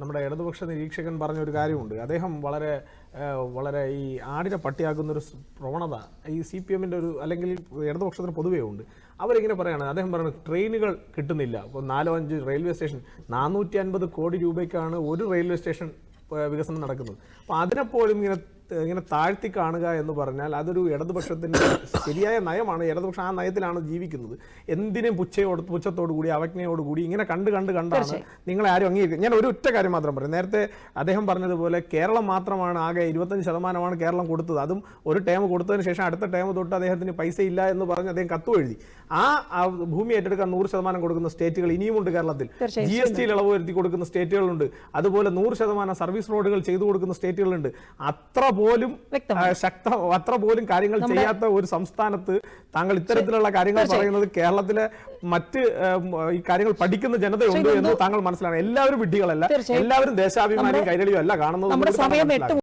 നമ്മുടെ ഇടതുപക്ഷ നിരീക്ഷകൻ പറഞ്ഞ ഒരു കാര്യമുണ്ട്. അദ്ദേഹം വളരെ വളരെ ഈ ആടിനെ പട്ടിയാക്കുന്ന ഒരു പ്രവണത ഈ സി പി എമ്മിന്റെ ഒരു അല്ലെങ്കിൽ ഇടതുപക്ഷത്തിന് പൊതുവേ ഉണ്ട്. അവരിങ്ങനെ പറയാണ്. അദ്ദേഹം പറയുന്നത് ട്രെയിനുകൾ കിട്ടുന്നില്ല. ഇപ്പോൾ നാലോ അഞ്ച് റെയിൽവേ സ്റ്റേഷൻ നാനൂറ്റി അൻപത് കോടി രൂപയ്ക്കാണ് ഒരു റെയിൽവേ സ്റ്റേഷൻ വികസനം നടക്കുന്നത്. അപ്പോൾ അതിനെപ്പോലും ഇങ്ങനെ ഇങ്ങനെ താഴ്ത്തി കാണുക എന്ന് പറഞ്ഞാൽ അതൊരു ഇടതുപക്ഷത്തിന്റെ ശരിയായ നയമാണ്. ഇടതുപക്ഷം ആ നയത്തിലാണ് ജീവിക്കുന്നത്. എന്തിനും പുച്ഛയോട് പുച്ഛത്തോടു കൂടി അവജ്ഞയോട് കൂടി ഇങ്ങനെ കണ്ട് കണ്ട് കണ്ടാണ് നിങ്ങളെ ആരും അംഗീകരിക്കും ഞാൻ ഒരു ഒറ്റ കാര്യം മാത്രം പറയും. നേരത്തെ അദ്ദേഹം പറഞ്ഞതുപോലെ കേരളം മാത്രമാണ് ആകെ ഇരുപത്തഞ്ച് ശതമാനമാണ് കേരളം കൊടുത്തത്. അതും ഒരു ടേം കൊടുത്തതിന് ശേഷം അടുത്ത ടേം തൊട്ട് അദ്ദേഹത്തിന് പൈസ ഇല്ല എന്ന് പറഞ്ഞ് അദ്ദേഹം കത്തു എഴുതി. ആ ഭൂമി ഏറ്റെടുക്കാൻ നൂറ് ശതമാനം കൊടുക്കുന്ന സ്റ്റേറ്റുകൾ ഇനിയുമുണ്ട് കേരളത്തിൽ. ജി എസ് ടിയിൽ ഇളവ് വരുത്തി കൊടുക്കുന്ന സ്റ്റേറ്റുകളുണ്ട്. അതുപോലെ നൂറ് ശതമാനം സർവീസ് റോഡുകൾ ചെയ്തു കൊടുക്കുന്ന സ്റ്റേറ്റുകളുണ്ട്. അത്ര പോലും ശക്ത അത്ര പോലും കാര്യങ്ങൾ ചെയ്യാത്ത ഒരു സംസ്ഥാനത്ത് താങ്കൾ ഇത്തരത്തിലുള്ള കാര്യങ്ങൾ പറയുന്നത് കേരളത്തിലെ മറ്റ് ഈ കാര്യങ്ങൾ പഠിക്കുന്ന ജനതയുണ്ട് എന്ന് താങ്കൾ മനസ്സിലാണ് എല്ലാവരും വിഡ്ഢികളല്ല. എല്ലാവരും ദേശാഭിമാനിയും കൈരളിയും അല്ല കാണുന്നത്